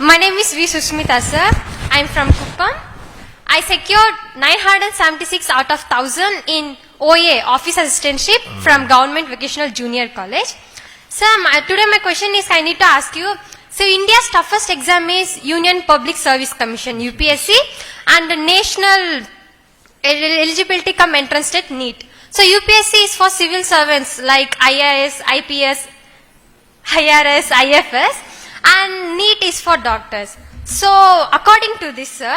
My name is V. Susmita, sir. I'm from Kuppam. I secured 976 out of 1000 in OA, Office Assistantship, hmm. from Government Vocational Junior College. Sir, my, today my question is I need to ask you. So, India's toughest exam is Union Public Service Commission, UPSC, and the National Eligibility Come Entrance State, NEET. So, UPSC is for civil servants like IAS, IPS, IRS, IFS, and NEET is for doctors. So, according to this, sir,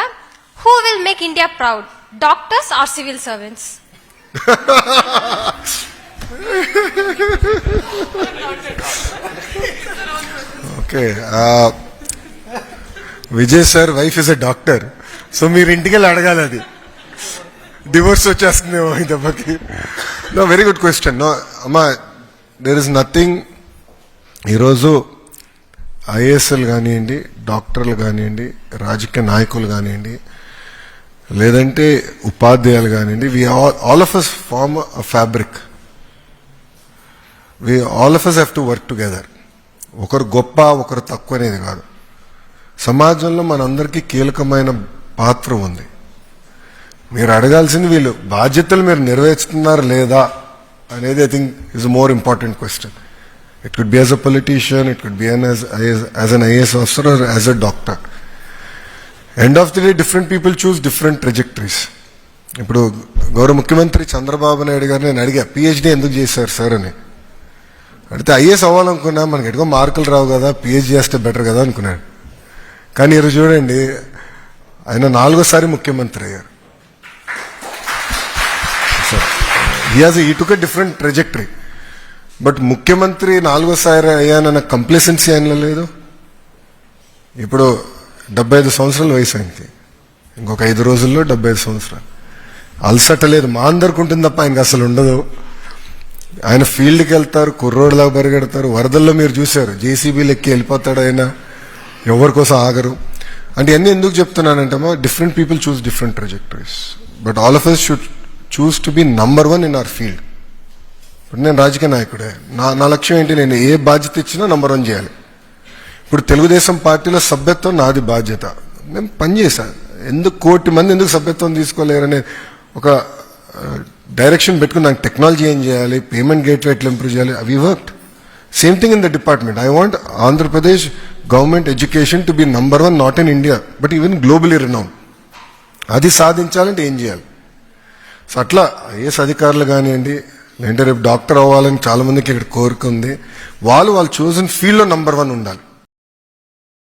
who will make India proud? Doctors or civil servants? Okay Vijay sir wife is a doctor so మీరు ఇంటికి వెళ్ళి అడగాలి అది divorce వచ్చేస్తుందేమో ఈ దెబ్బకి no very good question no అమ్మా there is nothing ఈరోజు ఐఏఎస్ఎల్ కానివ్వండి డాక్టర్లు కానివ్వండి రాజకీయ నాయకులు కానివ్వండి లేదంటే ఉపాధ్యాయులు కానివ్వండి we all of us form a fabric we all of us have to work together ఒకరు గొప్ప ఒకరు తక్కువ అనేది కాదు. సమాజంలో మనందరికీ కీలకమైన పాత్ర ఉంది. మీరు అడగాల్సింది వీళ్ళు బాధ్యతలు మీరు నెరవేర్చుతున్నారు లేదా అనేది I think is more important question it could be as a politician it could be an as an IAS officer or as a doctor end of the day different people choose different trajectories ఇప్పుడు గౌరవ ముఖ్యమంత్రి చంద్రబాబు నాయుడు గారు నేను అడిగా PhD ఎందుకు చేశారు sir? అని. అడిగితే ఐఏఎస్ అవ్వాలనుకున్నా మనకి ఎటుకో మార్కులు రావు కదా పిహెచ్డీ చేస్తే బెటర్ కదా అనుకున్నాడు కానీ ఈరోజు చూడండి ఆయన నాలుగోసారి ముఖ్యమంత్రి అయ్యారు. హీ హాజ్ ఈ టుక్ డిఫరెంట్ ట్రెజెక్టరీ బట్ ముఖ్యమంత్రి నాలుగోసారి అయ్యానన్న కంప్లసెన్సీ ఆయనలో లేదు. ఇప్పుడు డెబ్బై ఐదు సంవత్సరాల వయసు ఆయనకి ఇంకొక ఐదు రోజుల్లో డెబ్బై ఐదు సంవత్సరాలు. అలసట లేదు. మా అందరికి ఉంటుంది తప్ప ఆయనకి అసలు ఉండదు. ఆయన ఫీల్డ్కి వెళ్తారు కుర్రోడ్లాగా పరిగెడతారు. వరదల్లో మీరు చూశారు. జేసీబీలు ఎక్కి వెళ్ళిపోతాడు ఆయన. ఎవరి కోసం ఆగరు. అంటే అన్ని ఎందుకు చెప్తున్నానంటే different people choose different trajectories. But all of us should choose to be number one in our field. ఇప్పుడు నేను రాజకీయ నాయకుడే. నా నా లక్ష్యం ఏంటి? నేను ఏ బాధ్యత ఇచ్చినా నంబర్ వన్ చేయాలి. ఇప్పుడు తెలుగుదేశం పార్టీలో సభ్యత్వం నాది బాధ్యత. నేను పనిచేసాను ఎందుకు కోటి మంది ఎందుకు సభ్యత్వం తీసుకోలేరనే ఒక డైరెక్షన్ పెట్టుకుని నాకు టెక్నాలజీ ఏం చేయాలి? పేమెంట్ గేట్వే ఎట్లా ఇంప్రూవ్ చేయాలి? అవి work same thing in the department I want Andhra Pradesh government education to be number one not in India but even globally renown అది సాధించాలంటే ఏం చేయాలి? సో అట్లా ఐఏఎస్ అధికారులు కానివ్వండి లేదంటే రేపు డాక్టర్ అవ్వాలని చాలామందికి ఇక్కడ కోరిక ఉంది. వాళ్ళు వాళ్ళు చూసిన ఫీల్డ్లో నంబర్ వన్ ఉండాలి.